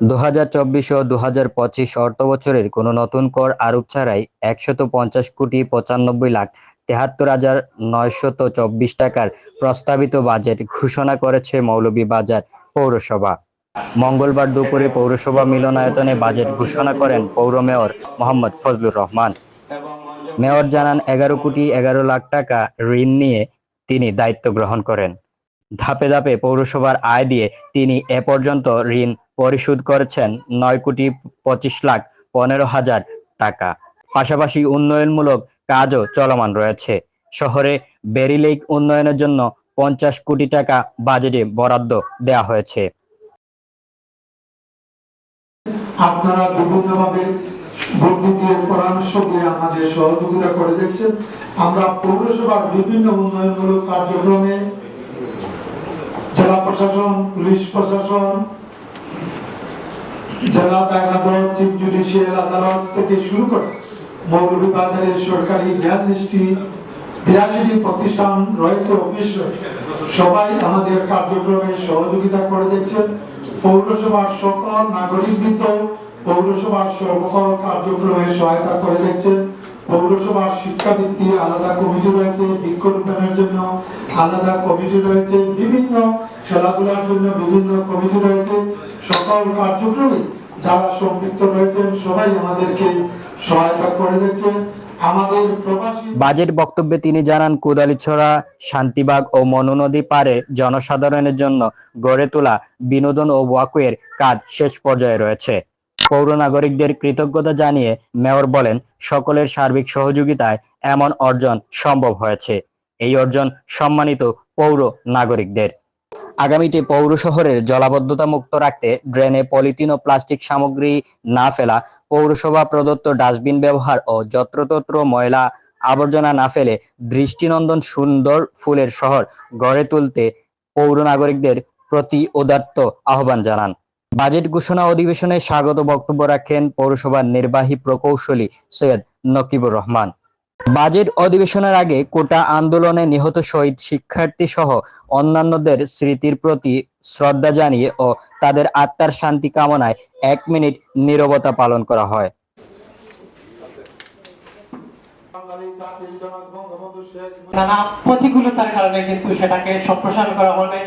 দু হাজার চব্বিশ ও দু হাজার পঁচিশ অর্থ কোনো নতুন কর আরোপ ছাড়াই একশত পঞ্চাশ কোটি পঁচানব্বই লাখ তেহাত্তর হাজার নয়শত চব্বিশ টাকার প্রস্তাবিত বাজেট ঘোষণা করেছে মৌলভীবাজার পৌরসভা। মঙ্গলবার দুপুরে পৌরসভা মিলনায়তনে বাজেট ঘোষণা করেন পৌর মেয়র মোহাম্মদ ফজলুর রহমান। মেয়র জানান, এগারো কোটি এগারো লাখ টাকা ঋণ নিয়ে তিনি দায়িত্ব গ্রহণ করেন। ধাপে ধাপে পৌরসভার আয় দিয়ে তিনি এ পর্যন্ত ঋণ পরিশোধ করেছেন নয় কোটি পঁচিশ লাখ পনেরো হাজার টাকা। পাশাপাশি উন্নয়নমূলক কাজও চলমান রয়েছে। শহরে বেরি লেক উন্নয়নের জন্য পঞ্চাশ কোটি টাকা বাজেটে বরাদ্দ দেয়া হয়েছে। আপনারা বিভিন্নভাবে বুদ্ধি পরামর্শ দিয়ে আমাদের সহযোগিতা করে দেখছেন। আমরা পৌরসভার বিভিন্ন উন্নয়নমূলক কার্যক্রমে প্রশাসন, পুলিশ প্রশাসন, জেলা আদালত, চিফ জুডিশিয়াল আদালত থেকে শুরু করে মৌলভীবাজারের সরকারি দৃষ্টি, বিরাশিটি প্রতিষ্ঠান রয়েছে, অফিস সবাই আমাদের কার্যক্রমে সহযোগিতা করে পৌরসভার সকল নাগরিকবৃন্দ পৌরসভার সকল কার্যক্রমে সহায়তা করে দেখছেন। পৌরসভার শিক্ষাবৃত্তি আলাদা কমিটি রয়েছে বৃক্ষরোপণের জন্য আলাদা কমিটি রয়েছে, বিভিন্ন খেলাধুলার জন্য বিভিন্ন কমিটি রয়েছে। সকল কার্যক্রমে যারা সম্পৃক্ত রয়েছেন, সবাই আমাদেরকে সহায়তা করে প্রবাসী বাজেট বক্তব্যে তিনি জানান, কোদালিছড়া, শান্তিবাগ ও মনুনদী পারে জনসাধারণের জন্য গড়ে তোলা বিনোদন ও ওয়াকওয়ের কাজ শেষ পর্যায়ে রয়েছে। পৌর নাগরিকদের কৃতজ্ঞতা জানিয়ে মেয়র বলেন, সকলের সার্বিক সহযোগিতায় এমন অর্জন সম্ভব হয়েছে। এই অর্জন সম্মানিত পৌর নাগরিকদের আগামীতে পৌর শহরের জলাবদ্ধতা মুক্ত রাখতে ড্রেনে পলিথিন ও প্লাস্টিক সামগ্রী না ফেলা, পৌরসভা প্রদত্ত ডাস্টবিন ব্যবহার ও যত্রতত্র ময়লা আবর্জনা না ফেলে দৃষ্টিনন্দন সুন্দর ফুলের শহর গড়ে তুলতে পৌর নাগরিকদের প্রতি উদার্ত আহ্বান জানান। বাজেট ঘোষণা অধিবেশনে স্বাগত বক্তব্য রাখেন পৌরসভার নির্বাহী প্রকৌশলী সৈয়দ নকিবুর রহমান। বাজেট অধিবেশনের আগে কোটা আন্দোলনে নিহত শহীদ শিক্ষার্থী সহ অন্যান্যদের স্মৃতির প্রতি শ্রদ্ধা জানিয়ে ও তাদের আত্মার শান্তি কামনায় এক মিনিট নীরবতা পালন করা হয়। প্রতিকূলতার কারণে কিন্তু সেটাকে সম্প্রসারণ করা হবে।